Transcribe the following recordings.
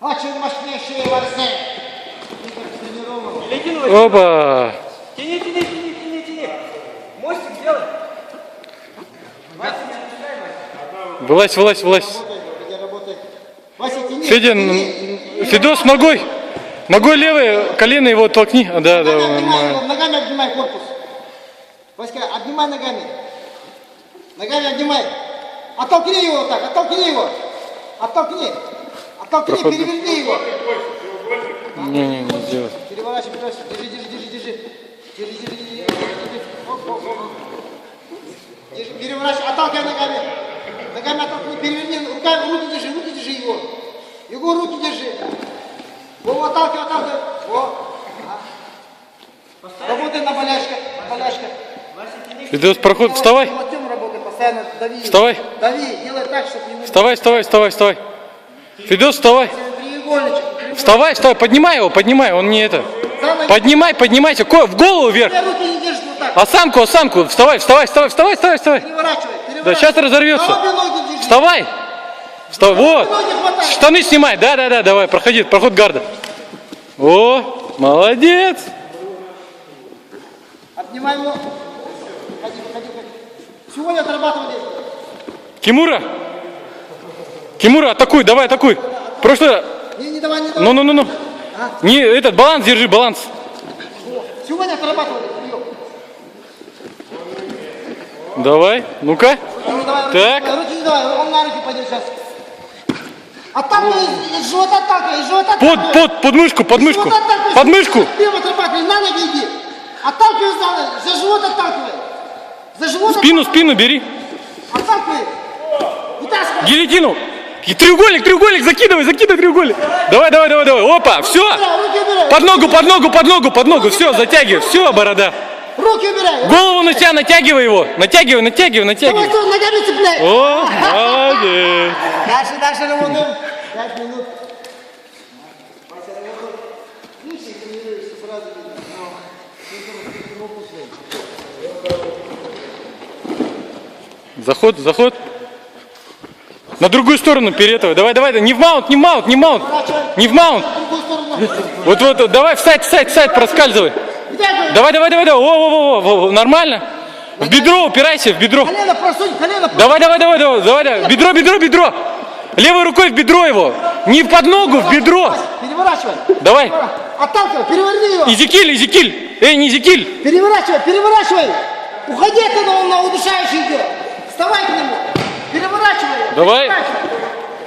Очень мощнейшие борцы. Опа! Тяни, тяни, тяни, тяни, тяни. Мостик сделай. Вылазь, вылазь, вылазь. Федя, Федос, ногой. Ногой левой, колено его толкни. А, Да, да, Ногами обнимай, его, ногами обнимай корпус. Васька, обнимай ногами. Ногами обнимай. Оттолкни его вот так, оттолкни его. Оттолкни. Оттолкни, Проход- переверни его. Не, не, не сделать. Переворачивай, переворачивай. Держи, держи, держи, держи. Держи, держи, держи. Оп, оп, оп. Держи, переворачивай, отталкивай ногами. Ногами оттолкни, переверни, руками, руки держи, руки держи его. Его руки держи. Во, отталкивай, отталкивай. Во. Ага. Работай на болячках, на болячках. Федос, проход, вставай. Вставай. Дави, делай так, чтобы ему... Вставай, вставай, вставай, вставай. Федос, вставай. Вставай, вставай, поднимай его, поднимай, он не это. Поднимай, поднимайте, ко- в голову вверх. Вот так. Осанку, осанку, вставай, вставай, вставай, вставай, вставай, вставай. Да сейчас разорвется. Вставай. Вставай, вот. Штаны снимай, да, да, да, давай, проходи, проход гарда. О, молодец. Обнимай его. Сегодня отрабатывали. Кимура. Кимура, атакуй, давай, атакуй. Просто, Не, не давай, не давай. ну, ну, ну, ну. Не, этот, баланс держи, баланс. Сегодня отрабатывали. прием. Давай, ну-ка. Руки Так. руки не давай. Он на руки пойдет сейчас. Отталкивай, из- живота отталкивай, из живота Под, под, под мышку, под мышку. Живот отталкивай. Под мышку. Прямо отрабатывай, на ноги иди. Отталкивай за за живот отталкивай. За живот Спину, спину бери. отталкивай. Вытаскивай. Гильотину. И треугольник, треугольник, закидывай, закидывай треугольник. Давай, давай, давай, давай. Опа, все. Под ногу, под ногу, под ногу, под ногу. Все, затягивай. Все, борода. Руки убирай. Голову на себя натягивай его. Натягивай, натягивай, Давай, натягивай. стой, ногами цепляй. О, молодец. Дальше, дальше работаем. Пять минут. Ну. Заход, заход. На другую сторону перетовай. Давай, давай, не в маунт, не в маунт, не в маунт. Не в маунт. В. Вот, вот, давай, встать, встать, встать, проскальзывай. Вытягивай. Давай, давай, давай, давай. О, о, о, о, нормально. В бедро упирайся, в бедро. Колено просунь, колено просунь. Давай, давай, давай, давай, давай, давай. Бедро, бедро, бедро. Левой рукой в бедро его. Не под ногу, в бедро. Переворачивай. Давай. Отталкивай, переверни его. Изикиль, Изикиль. Эй, не Изикиль. Переворачивай, переворачивай. Уходи оттуда, он на удушающий идет. Вставай к нему. Давай.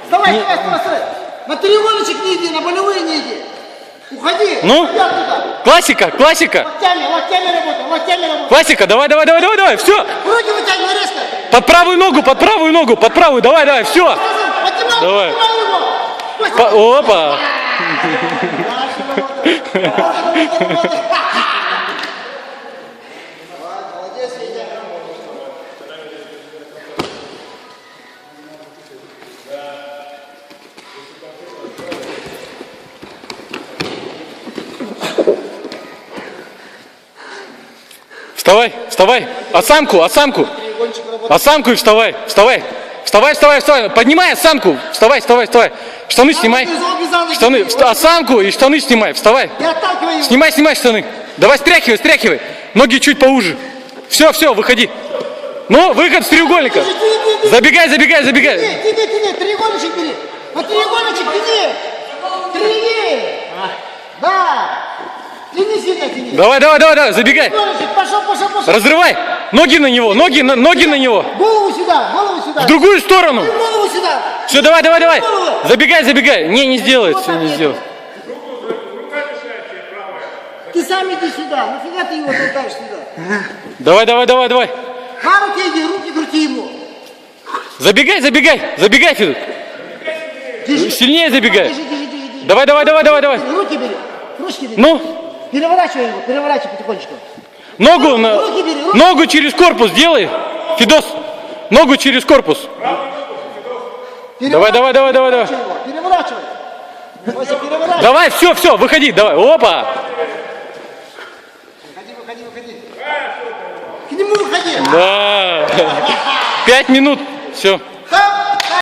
Вставай, вставай, вставай, вставай. На треугольничек не иди, на болевые не иди. Уходи. Ну? Оттуда. Классика, классика. Локтями, локтями работай, локтями работай. Классика, давай, давай, давай, давай, давай. Все. Руки вытягивай резко. Под правую ногу, под правую ногу, под правую. Давай, давай, все. Поднимай, Давай. поднимай его. Опа. Вставай, вставай. Осанку, осанку. Осанку и вставай. Вставай. Вставай, вставай, вставай. Поднимай осанку. Вставай, вставай, вставай. Штаны снимай. Штаны, осанку и штаны снимай. Вставай. Снимай, снимай штаны. Давай, стряхивай, стряхивай. Ноги чуть поуже. Все, все, выходи. Ну, выход с треугольника. Забегай, забегай, забегай. Тяни, тяни, тяни, треугольничек бери. Треугольничек тяни. Тяни. Да. Тяни сильно, тяни. Давай, давай, давай, давай, забегай. Пошел, пошел, пошел. Разрывай. Ноги на него, ноги на, ноги на него. Голову сюда, голову сюда. В другую сторону. Голову сюда. Все, давай, давай, давай. Забегай, забегай. Не, не сделает, все не сделает. Ты сам иди сюда. Нафига ты его толкаешь сюда? Давай, давай, давай, давай. На руки иди, руки крути ему. Забегай, забегай, забегай, Федор. Сильнее забегай. Держи, держи, держи, держи. Давай, давай, давай, давай, давай. Руки бери. Ручки бери. Ну, Переворачивай его, переворачивай потихонечку. ногу, на, Руки бери, руки. ногу через корпус делай. Фидос, ногу через корпус. Давай, давай, давай, давай, давай. Переворачивай. Вася, переворачивай. Давай, все, все, выходи, давай. Опа. Выходи, выходи, выходи. К нему выходи. Да. Пять минут. Все.